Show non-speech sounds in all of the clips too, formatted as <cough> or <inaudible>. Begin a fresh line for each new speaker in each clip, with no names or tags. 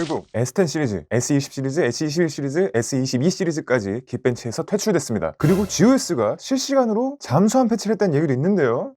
결국 S10 시리즈, S20 시리즈, S21 시리즈, S22 시리즈까지 깃벤치에서 퇴출됐습니다. 그리고 GOS가 실시간으로 잠수함 패치를 했다는 얘기도 있는데요.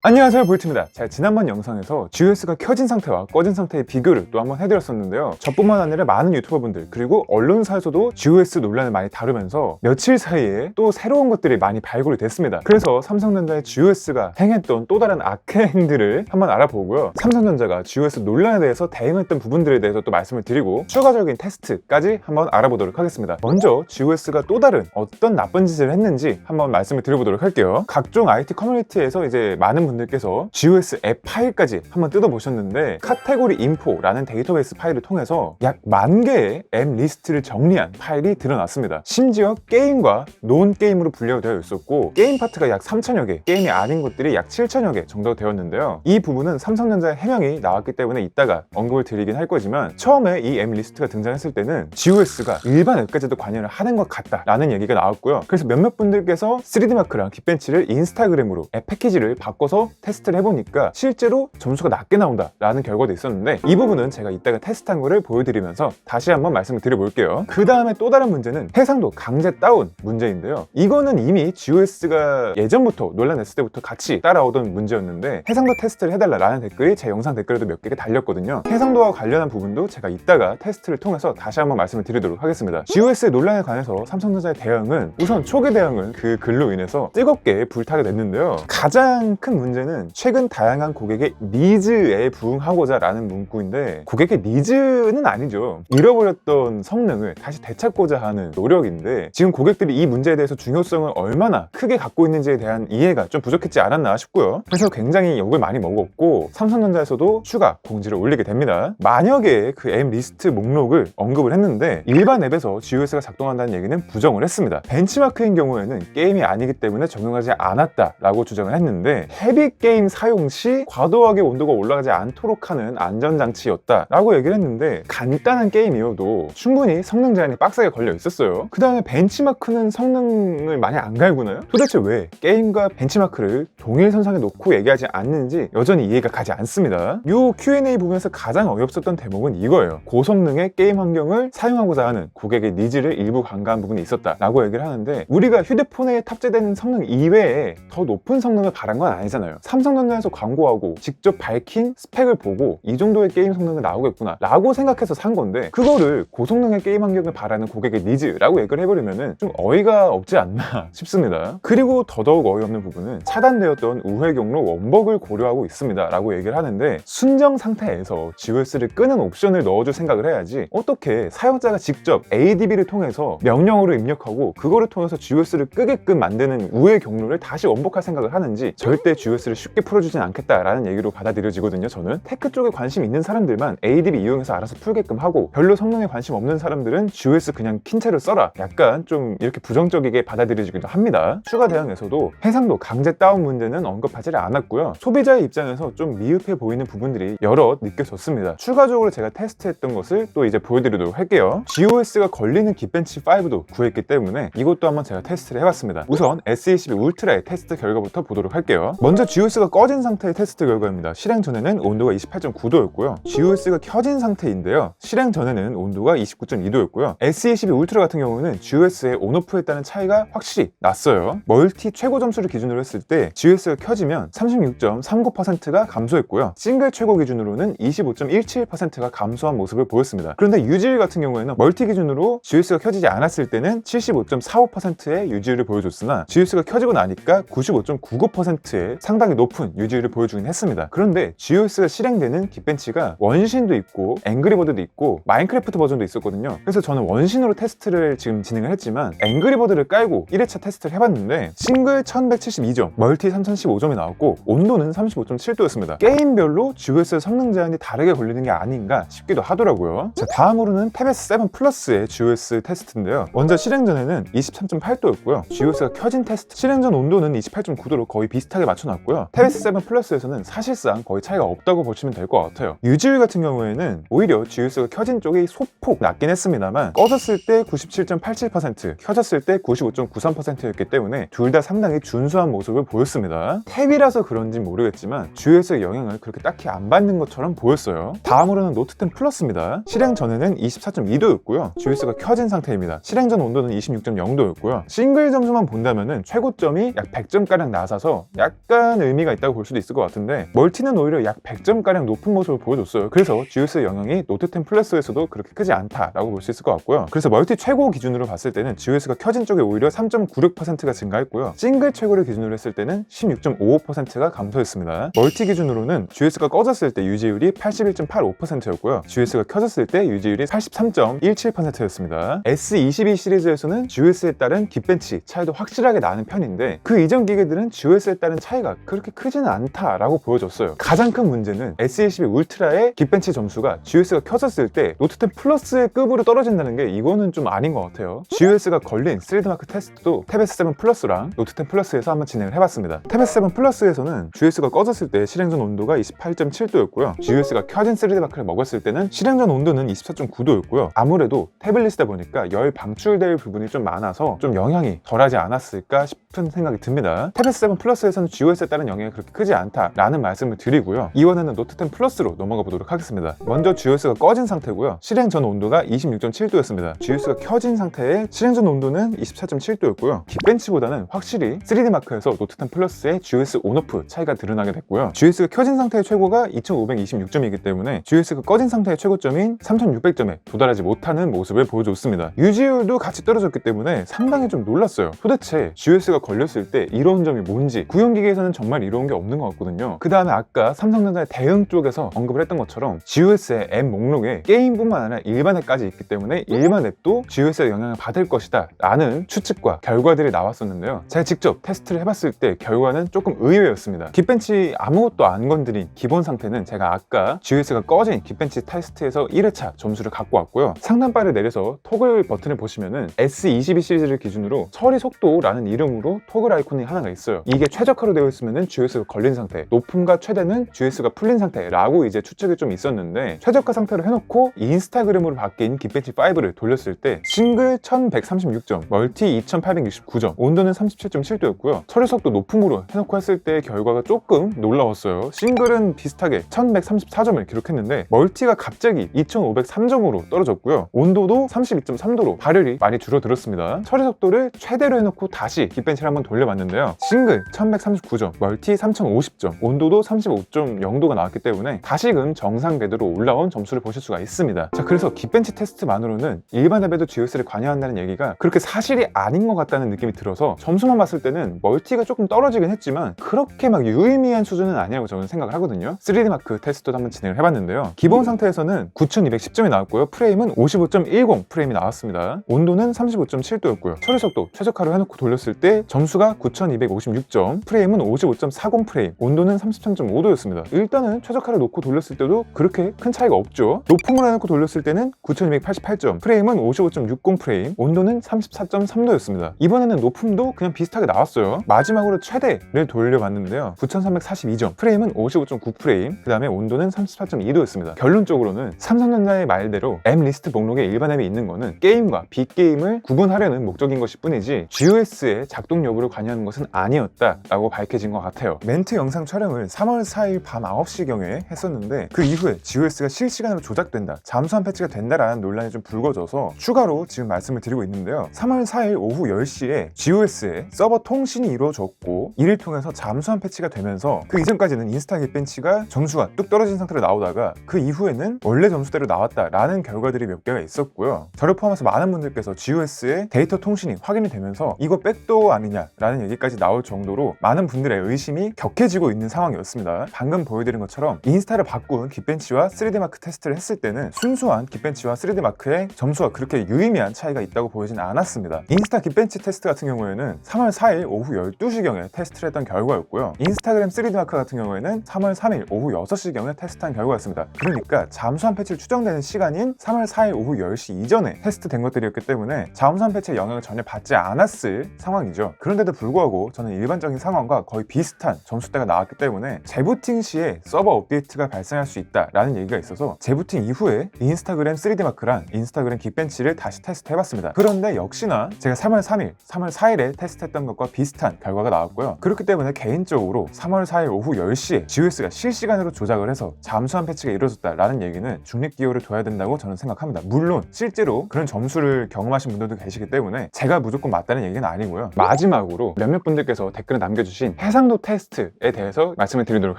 안녕하세요 볼트입니다. 제가 지난번 영상에서 GOS가 켜진 상태와 꺼진 상태의 비교를 또 한번 해드렸었는데요. 저뿐만 아니라 많은 유튜버분들 그리고 언론사에서도 GOS 논란을 많이 다루면서 며칠 사이에 또 새로운 것들이 많이 발굴이 됐습니다. 그래서 삼성전자의 GOS가 행했던 또 다른 악행들을 한번 알아보고요. 삼성전자가 GOS 논란에 대해서 대응했던 부분들에 대해서 또 말씀을 드리고 추가적인 테스트까지 한번 알아보도록 하겠습니다. 먼저 GOS가 또 다른 어떤 나쁜 짓을 했는지 한번 말씀을 드려보도록 할게요. 각종 IT 커뮤니티에서 이제 많은 분들께서 GOS 앱 파일까지 한번 뜯어보셨는데 카테고리 인포라는 데이터베이스 파일을 통해서 약 만 개의 앱 리스트를 정리한 파일이 드러났습니다. 심지어 게임과 논 게임으로 분류되어 있었고 게임 파트가 약 3천여 개, 게임이 아닌 것들이 약 7천여 개 정도 되었는데요. 이 부분은 삼성전자의 해명이 나왔기 때문에 이따가 언급을 드리긴 할 거지만 처음에 이 앱 리스트가 등장했을 때는 GOS가 일반 앱까지도 관여를 하는 것 같다라는 얘기가 나왔고요. 그래서 몇몇 분들께서 3D 마크랑 깃벤치를 인스타그램으로 앱 패키지를 바꿔서 테스트를 해보니까 실제로 점수가 낮게 나온다라는 결과도 있었는데 이 부분은 제가 이따가 테스트한 거를 보여드리면서 다시 한번 말씀을 드려볼게요. 그 다음에 또 다른 문제는 해상도 강제 다운 문제인데요. 이거는 이미 GOS가 예전부터 논란냈을 때부터 같이 따라오던 문제였는데 해상도 테스트를 해달라라는 댓글이 제 영상 댓글에도 몇 개가 달렸거든요. 해상도와 관련한 부분도 제가 이따가 테스트를 통해서 다시 한번 말씀을 드리도록 하겠습니다. GOS 논란에 관해서 삼성전자의 대응은 우선 초기 대응은 그 글로 인해서 뜨겁게 불타게 됐는데요. 가장 큰 문제 는 최근 다양한 고객의 니즈에 부응하고자 라는 문구인데 고객의 니즈는 아니죠. 잃어버렸던 성능을 다시 되찾고자 하는 노력인데 지금 고객들이 이 문제에 대해서 중요성을 얼마나 크게 갖고 있는지에 대한 이해가 좀 부족했지 않았나 싶고요. 그래서 굉장히 욕을 많이 먹었고 삼성전자에서도 추가 공지를 올리게 됩니다. 만약에 그 앱 리스트 목록을 언급을 했는데 일반 앱에서 GOS가 작동한다는 얘기는 부정을 했습니다. 벤치마크인 경우에는 게임이 아니기 때문에 적용하지 않았다라고 주장을 했는데 헤비 게임 사용 시 과도하게 온도가 올라가지 않도록 하는 안전장치였다 라고 얘기를 했는데 간단한 게임이어도 충분히 성능 제한이 빡세게 걸려 있었어요. 그 다음에 벤치마크는 성능을 많이 안 갈구나요? 도대체 왜 게임과 벤치마크를 동일 선상에 놓고 얘기하지 않는지 여전히 이해가 가지 않습니다. 이 Q&A 보면서 가장 어이없었던 대목은 이거예요. 고성능의 게임 환경을 사용하고자 하는 고객의 니즈를 일부 간과한 부분이 있었다 라고 얘기를 하는데 우리가 휴대폰에 탑재되는 성능 이외에 더 높은 성능을 바란 건 아니잖아요. 삼성전자에서 광고하고 직접 밝힌 스펙을 보고 이 정도의 게임 성능은 나오겠구나 라고 생각해서 산 건데 그거를 고성능의 게임 환경을 바라는 고객의 니즈라고 얘기를 해버리면 좀 어이가 없지 않나 <laughs> 싶습니다. 그리고 더더욱 어이없는 부분은 차단되었던 우회 경로 원벅을 고려하고 있습니다 라고 얘기를 하는데 순정 상태에서 GOS를 끄는 옵션을 넣어줄 생각을 해야지 어떻게 사용자가 직접 ADB를 통해서 명령어를 입력하고 그거를 통해서 GOS를 끄게끔 만드는 우회 경로를 다시 원복할 생각을 하는지 절대 GOS 를 쉽게 풀어주진 않겠다라는 얘기로 받아들여지거든요 저는. 테크 쪽에 관심 있는 사람들만 ADB 이용해서 알아서 풀게끔 하고 별로 성능에 관심 없는 사람들은 GOS 그냥 킨 채로 써라. 약간 좀 이렇게 부정적이게 받아들여지기도 합니다. 추가 대응에서도 해상도 강제 다운 문제는 언급하지를 않았고요. 소비자의 입장에서 좀 미흡해 보이는 부분들이 여러 느껴졌습니다. 추가적으로 제가 테스트했던 것을 또 이제 보여드리도록 할게요. GOS가 걸리는 깃벤치 5도 구했기 때문에 이것도 한번 제가 테스트를 해봤습니다. 우선 S22 울트라의 테스트 결과부터 보도록 할게요. 먼저 GOS가 꺼진 상태의 테스트 결과입니다. 실행 전에는 온도가 28.9도였고요. GOS가 켜진 상태인데요. 실행 전에는 온도가 29.2도였고요. S22 울트라 같은 경우는 GOS의 온오프에 따른 차이가 확실히 났어요. 멀티 최고 점수를 기준으로 했을 때 GOS가 켜지면 36.39%가 감소했고요. 싱글 최고 기준으로는 25.17%가 감소한 모습을 보였습니다. 그런데 유지율 같은 경우에는 멀티 기준으로 GOS가 켜지지 않았을 때는 75.45%의 유지율을 보여줬으나 GOS가 켜지고 나니까 95.99%의 상 당히 높은 유지율을 보여주긴 했습니다. 그런데 GOS가 실행되는 깃벤치가 원신도 있고 앵그리버드도 있고 마인크래프트 버전도 있었거든요. 그래서 저는 원신으로 테스트를 지금 진행을 했지만 앵그리버드를 깔고 1회차 테스트를 해봤는데 싱글 1172점 멀티 3015점이 나왔고 온도는 35.7도였습니다. 게임별로 GOS 성능 제한이 다르게 걸리는 게 아닌가 싶기도 하더라고요. 자 다음으로는 탭S 7 플러스의 GOS 테스트인데요. 먼저 실행 전에는 23.8도였고요. GOS가 켜진 테스트 실행 전 온도는 28.9도로 거의 비슷하게 맞춰놨고요 있고요. 테베스 7 플러스에서는 사실상 거의 차이가 없다고 보시면 될 것 같아요. 유지율 같은 경우에는 오히려 GUS가 켜진 쪽이 소폭 낮긴 했습니다만 꺼졌을 때 97.87%, 켜졌을 때 95.93%였기 때문에 둘 다 상당히 준수한 모습을 보였습니다. 탭이라서 그런지 모르겠지만 GUS의 영향을 그렇게 딱히 안 받는 것처럼 보였어요. 다음으로는 노트 10 플러스입니다. 실행 전에는 24.2도였고요. GUS가 켜진 상태입니다. 실행 전 온도는 26.0도였고요. 싱글 점수만 본다면은 최고점이 약 100점가량 낮아서 약간 의미가 있다고 볼 수도 있을 것 같은데 멀티는 오히려 약 100점가량 높은 모습을 보여줬어요. 그래서 GUS의 영향이 노트 10 플러스에서도 그렇게 크지 않다라고 볼 수 있을 것 같고요. 그래서 멀티 최고 기준으로 봤을 때는 GUS가 켜진 쪽에 오히려 3.96%가 증가했고요. 싱글 최고를 기준으로 했을 때는 16.55%가 감소했습니다. 멀티 기준으로는 GUS가 꺼졌을 때 유지율이 81.85%였고요. GUS가 켜졌을 때 유지율이 83.17%였습니다. S22 시리즈에서는 GUS에 따른 깁벤치 차이도 확실하게 나는 편인데 그 이전 기계들은 GUS에 따른 차이가 그렇게 크지는 않다라고 보여줬어요. 가장 큰 문제는 S22 울트라의 깁벤치 점수가 GUS가 켜졌을 때 노트 10 플러스의 급으로 떨어진다는 게 이거는 좀 아닌 것 같아요. GUS가 걸린 3D 마크 테스트도 탭S 7 플러스랑 노트 10 플러스에서 한번 진행을 해봤습니다. 탭S 7 플러스에서는 GUS가 꺼졌을 때 실행전 온도가 28.7도였고요. GUS가 켜진 3D 마크를 먹었을 때는 실행전 온도는 24.9도였고요. 아무래도 태블릿이다 보니까 열 방출될 부분이 좀 많아서 좀 영향이 덜하지 않았을까 싶은 생각이 듭니다. 탭S 7 플러스에서는 GUS에 따른 영향이 그렇게 크지 않다라는 말씀을 드리고요. 이번에는 노트 10 플러스로 넘어가 보도록 하겠습니다. 먼저 GUS가 꺼진 상태고요. 실행 전 온도가 26.7도였습니다. GUS가 켜진 상태의 실행 전 온도는 24.7도였고요. 빅벤치보다는 확실히 3D 마크에서 노트 10 플러스의 GUS 온오프 차이가 드러나게 됐고요. GUS가 켜진 상태의 최고가 2526점이기 때문에 GUS가 꺼진 상태의 최고점인 3600점에 도달하지 못하는 모습을 보여줬습니다. 유지율도 같이 떨어졌기 때문에 상당히 좀 놀랐어요. 도대체 GUS가 걸렸을 때 이로운 점이 뭔지 구형기계에서는 정말 이로운 게 없는 것 같거든요. 그 다음에 아까 삼성전자의 대응 쪽에서 언급을 했던 것처럼 GUS의 앱 목록에 게임뿐만 아니라 일반 앱까지 있기 때문에 일반 앱도 GUS의 영향을 받을 것이다 라는 추측과 결과들이 나왔었는데요. 제가 직접 테스트를 해봤을 때 결과는 조금 의외였습니다. 깁벤치 아무것도 안 건드린 기본 상태는 제가 아까 GUS가 꺼진 깁벤치 테스트에서 1회차 점수를 갖고 왔고요. 상단바를 내려서 토글 버튼을 보시면은 S22 시리즈를 기준으로 처리 속도라는 이름으로 토글 아이콘이 하나가 있어요. 이게 최적화로 되어 있 으면은 GUS가 걸린 상태, 높음과 최대는 GUS가 풀린 상태라고 이제 추측이 좀 있었는데 최적화 상태로 해놓고 인스타그램으로 바뀐 깁벤치 5를 돌렸을 때 싱글 1136점, 멀티 2869점, 온도는 37.7도였고요. 처리 속도 높음으로 해놓고 했을 때 결과가 조금 놀라웠어요. 싱글은 비슷하게 1134점을 기록했는데 멀티가 갑자기 2503점으로 떨어졌고요. 온도도 32.3도로 발열이 많이 줄어들었습니다. 처리 속도를 최대로 해놓고 다시 깁벤치를 한번 돌려봤는데요. 싱글 1139점, 멀티 3050점, 온도도 35.0도가 나왔기 때문에 다시금 정상 궤도로 올라온 점수를 보실 수가 있습니다. 자, 그래서 깁벤치 테스트만으로는 일반 앱에도 GUS를 관여한다는 얘기가 그렇게 사실이 아닌 것 같다는 느낌이 들어서 점수만 봤을 때는 멀티가 조금 떨어지긴 했지만 그렇게 막 유의미한 수준은 아니라고 저는 생각을 하거든요. 3D 마크 테스트도 한번 진행을 해봤는데요. 기본 상태에서는 9210점이 나왔고요. 프레임은 55.10 프레임이 나왔습니다. 온도는 35.7도였고요. 처리 속도 최적화로 해놓고 돌렸을 때 점수가 9256점, 프레임은 55.40 프레임, 온도는 33.5도였습니다. 일단은 최적화를 놓고 돌렸을 때도 그렇게 큰 차이가 없죠. 높음을 해놓고 돌렸을 때는 9288점, 프레임은 55.60 프레임, 온도는 34.3도였습니다. 이번에는 높음도 그냥 비슷하게 나왔어요. 마지막으로 최대를 돌려봤는데요. 9342점, 프레임은 55.9 프레임, 그 다음에 온도는 34.2도였습니다. 결론적으로는 삼성전자의 말대로 앱 리스트 목록에 일반 앱이 있는 거는 게임과 빅게임을 구분하려는 목적인 것일 뿐이지 GOS의 작동 여부를 관여하는 것은 아니었다라고 밝혀진 것 같아요. 멘트 영상 촬영을 3월 4일 밤 9시경에 했었는데 그 이후에 GOS가 실시간으로 조작된다, 잠수함 패치가 된다라는 논란이 좀 불거져서 추가로 지금 말씀을 드리고 있는데요. 3월 4일 오후 10시에 GOS의 서버 통신이 이루어졌고 이를 통해서 잠수함 패치가 되면서 그 이전까지는 인스타 겟벤치가 점수가 뚝 떨어진 상태로 나오다가 그 이후에는 원래 점수대로 나왔다라는 결과들이 몇 개가 있었고요. 저를 포함해서 많은 분들께서 GOS의 데이터 통신이 확인이 되면서 이거 백도어 아니냐라는 얘기까지 나올 정도로 많은 분들의 의심이 격해지고 있는 상황이었습니다. 방금 보여드린 것처럼 인스타를 바꾼 깃벤치와 3D 마크 테스트를 했을 때는 순수한 깃벤치와 3D 마크의 점수가 그렇게 유의미한 차이가 있다고 보이진 않았습니다. 인스타 깃벤치 테스트 같은 경우에는 3월 4일 오후 12시경에 테스트를 했던 결과였고요. 인스타그램 3D 마크 같은 경우에는 3월 3일 오후 6시경에 테스트한 결과였습니다. 그러니까 잠수함 패치를 추정되는 시간인 3월 4일 오후 10시 이전에 테스트된 것들이었기 때문에 잠수함 패치의 영향을 전혀 받지 않았을 상황이죠. 그런데도 불구하고 저는 일반적인 상황과 거의 비슷한 점수대가 나왔기 때문에 재부팅 시에 서버 업데이트가 발생할 수 있다라는 얘기가 있어서 재부팅 이후에 인스타그램 3D 마크랑 인스타그램 긱벤치를 다시 테스트 해봤습니다. 그런데 역시나 제가 3월 3일, 3월 4일에 테스트했던 것과 비슷한 결과가 나왔고요. 그렇기 때문에 개인적으로 3월 4일 오후 10시에 GOS가 실시간으로 조작을 해서 잠수함 패치가 이루어졌다라는 얘기는 중립 기호를 둬야 된다고 저는 생각합니다. 물론 실제로 그런 점수를 경험하신 분들도 계시기 때문에 제가 무조건 맞다는 얘기는 아니고요. 마지막으로 몇몇 분들께서 댓글을 남겨주신 해상도 테스트에 대해서 말씀을 드리도록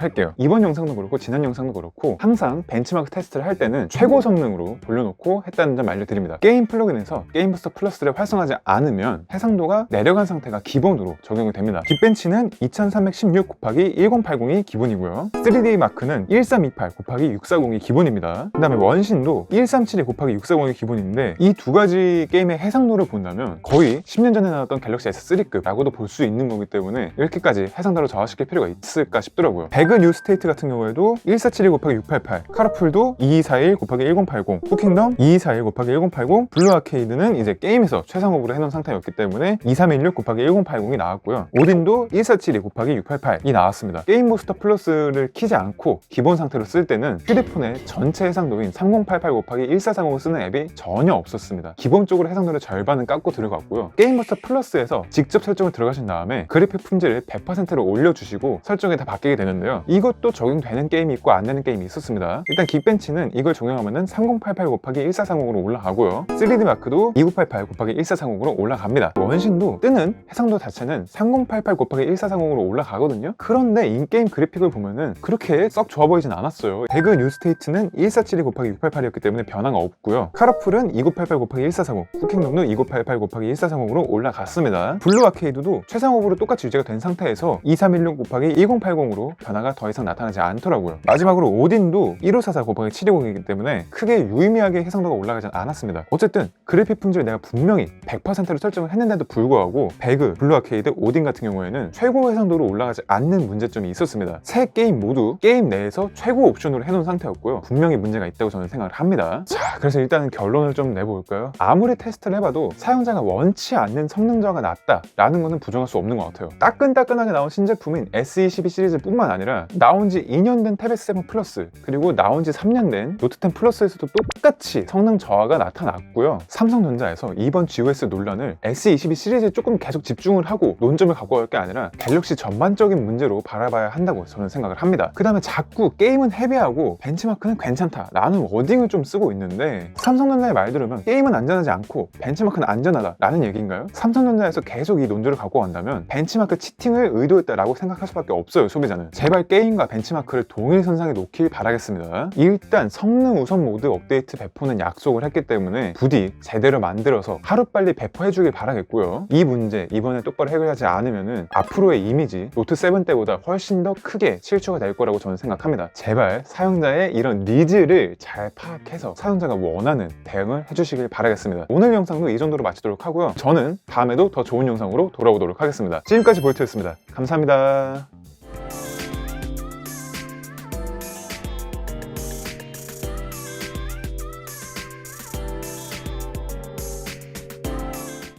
할게요. 이번 영상도 그렇고 지난 영상도 그렇고 항상 벤치마크 테스트를 할 때는 최고 성능으로 돌려놓고 했다는 점 알려드립니다. 게임 플러그인에서 게임 부스터 플러스를 활성화하지 않으면 해상도가 내려간 상태가 기본으로 적용이 됩니다. 깃벤치는 2316 곱하기 1080이 기본이고요. 3D 마크는 1328 곱하기 640이 기본입니다. 그 다음에 원신도 1372 곱하기 640이 기본인데 이 두 가지 게임의 해상도를 본다면 거의 10년 전에 나왔던 갤럭시 S3급라고도 볼 수 있는 거기 때문에 이렇게까지 해상 도를 저하시킬 필요가 있을까 싶더라고요. 배그 뉴 스테이트 같은 경우에도 1472 곱하기 688, 카라풀도 2241 곱하기 1080, 후킹덤 2241 곱하기 1080, 블루 아케이드는 이제 게임에서 최상업으로 해놓은 상태였기 때문에 2316 곱하기 1080이 나왔고요. 오딘도 1472 곱하기 688이 나왔습니다. 게임 부스터 플러스를 키지 않고 기본 상태로 쓸 때는 휴대폰의 전체 해상도인 3088 곱하기 1430을 쓰는 앱이 전혀 없었습니다. 기본적으로 해상도를 절반은 깎고 들어갔고요. 게임 부스터 플러스에서 직접 설정을 들어가신 다음에 그래픽 품질을 100%로 올려주시고 설정이 다 바뀌게 되는데요. 이것도 적용되는 게임이 있고 안 되는 게임이 있었습니다. 일단 긱벤치는 이걸 적용하면 3088 곱하기 1430으로 올라가고요. 3D 마크도 2988 곱하기 1430으로 올라갑니다. 원신도 뜨는 해상도 자체는 3088 곱하기 1430으로 올라가거든요. 그런데 인게임 그래픽을 보면은 그렇게 썩 좋아 보이진 않았어요. 배그 뉴스테이트는 1472 곱하기 688이었기 때문에 변화가 없고요. 카라풀은 2988 곱하기 1440, 쿠킹덤도 2988 곱하기 1430으로 올라갔습니다. 블루 아케이드도 최상업으로 똑같이 유지가 된 상태에서 2316 곱하기 1080으로 변화가 더 이상 나타나지 않더라고요. 마지막으로 오딘도 1544 곱하기 720이기 때문에 크게 유의미하게 해상도가 올라가지 않았습니다. 어쨌든 그래픽 품질 내가 분명히 100%로 설정을 했는데도 불구하고 배그, 블루 아케이드, 오딘 같은 경우에는 최고 해상도로 올라가지 않는 문제점이 있었습니다. 세 게임 모두 게임 내에서 최고 옵션으로 해놓은 상태였고요. 분명히 문제가 있다고 저는 생각을 합니다. 자, 그래서 일단은 결론을 좀 내볼까요? 아무리 테스트를 해봐도 사용자가 원치 않는 성능 저하가 낮다라는 것은 부정할 수 없는 것 같아요. 따끈따끈하게 나온 신제품인 S22 시리즈뿐만 아니라 나온 지 2년 된 탭 S7 플러스 그리고 나온 지 3년 된 노트 10 플러스에서도 똑같이 성능 저하가 나타났고요. 삼성전자에서 이번 GOS 논란을 S22 시리즈에 조금 계속 집중을 하고 논점을 갖고 갈 게 아니라 갤럭시 전반적인 문제로 바라봐야 한다고 저는 생각을 합니다. 그 다음에 자꾸 게임은 헤비하고 벤치마크는 괜찮다 라는 워딩을 좀 쓰고 있는데 삼성전자의 말 들으면 게임은 안전하지 않고 벤치마크는 안전하다 라는 얘기인가요? 삼성전자에서 계속 이 논조를 갖고 간다면 벤치마크 치팅을 의도했다 라고 생각할 수밖에 없어요 소비자는. 제발 게임과 벤치마크를 동일 선상에 놓길 바라겠습니다. 일단 성능 우선 모드 업데이트 배포는 약속을 했기 때문에 부디 제대로 만들어서 하루빨리 배포해주길 바라겠고요. 이 문제 이번에 똑바로 해결하지 않으면 앞으로의 이미지 노트 7 때보다 훨씬 더 크게 실추가 될 거라고 저는 생각합니다. 제발 사용자의 이런 니즈를 잘 파악해서 사용자가 원하는 대응을 해주시길 바라겠습니다. 오늘 영상도 이 정도로 마치도록 하고요. 저는 다음에도 더 좋은 영상으로 돌아오도록 하겠습니다. 지금까지 볼트였습니다 감사합니다